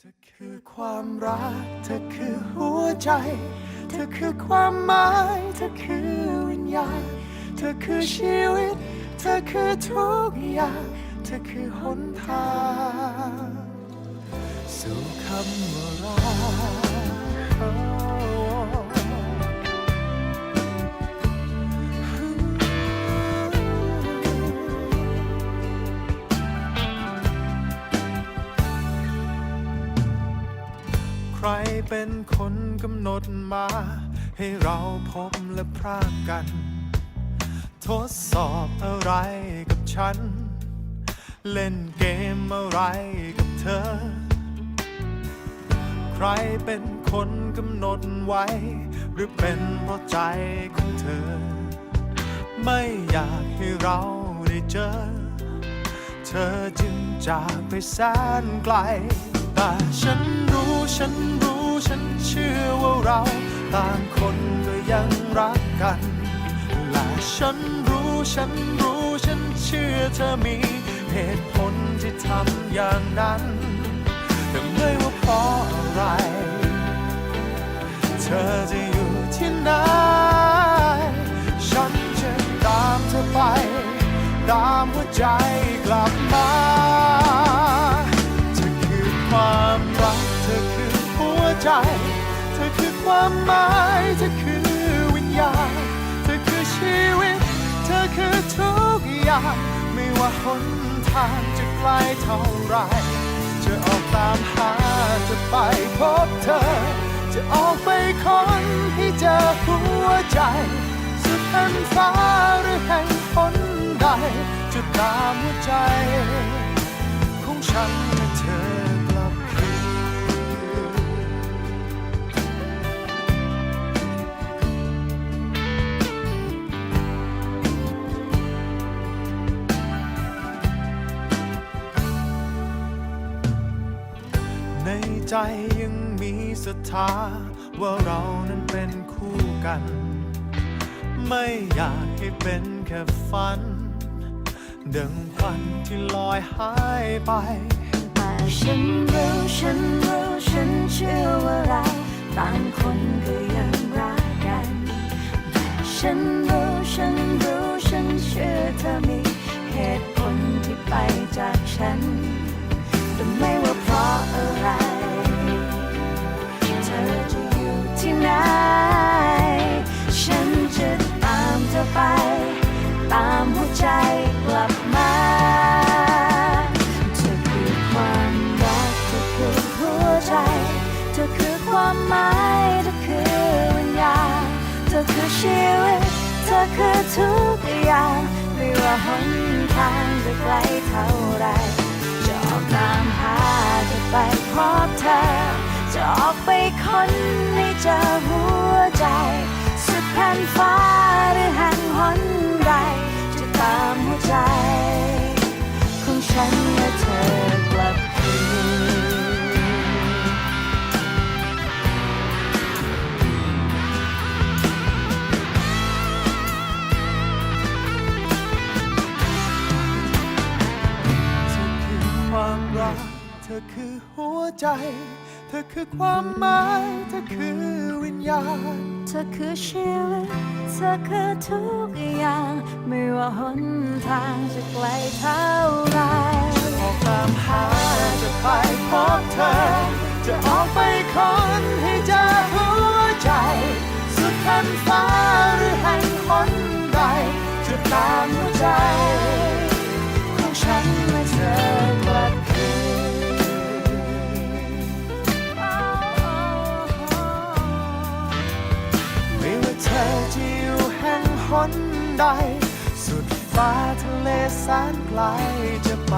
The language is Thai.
เธอคือความรัก เธอคือหัวใจ เธอคือความหมาย เธอคือวิญญาณ เธอคือชีวิต เธอคือทุกอย่าง เธอคือหนทาง สู่คำว่ารัก เป็นคนกำหนดมา ให้เราพบและพรากกัน ทดสอบอะไรกับฉัน เล่นเกมอะไรกับเธอ ใครเป็นคนกำหนดไว้ หรือเป็นเพราะใจของเธอ ไม่อยากให้เราได้เจอ เธอจึงจากไปแสนไกล แต่ฉันรู้ฉันรู้ฉันเชื่อว่าเราต่างคนก็ยังรักกันและฉันรู้ฉันรู้ฉันเชื่อเธอมีเหตุผลที่ทำอย่างนั้นแต่ไม่ว่าเพราะอะไร เธอจะ ใจ เธอคือความหมาย เธอคือวิญญาณ เธอคือชีวิต เธอคือทุกอย่าง ไม่ว่าหนทางจะไกลเท่าไร จะออกตามหา จะไปพบเธอ จะออกไปค้นให้เจอหัวใจสุดแผ่นฟ้าหรือแห่งหนใด จะตามหัวใจของฉัน ใจยังมีศรัทธา ว่าเรานั้นเป็นคู่กัน ไม่อยากให้เป็นแค่ฝัน ดังควันที่ลอยหายไปแต่ฉันรู้ฉันรู้ฉันเชื่อ ชีวิต เธอคือทุกอย่าง ไม่ว่าหนทางจะไกลเท่าไร จะออกตามหาจะไปพบเธอ จะออกไปค้นให้เจอหัวใจ สุดแผ่นฟ้าหรือแห่งหนใด จะตามหัวใจ ของฉันและเธอกลับ ความรัก เธอคือหัวใจ เธอคือความหมาย เธอคือวิญญาณ เธอคือชีวิตเธอคือทุกอย่าง ไม่ว่าหนทางจะไกลเท่าไร ออกตามหาจะไปพบเธอ นใด สุดฟ้าทะเลแสนไกลจะไป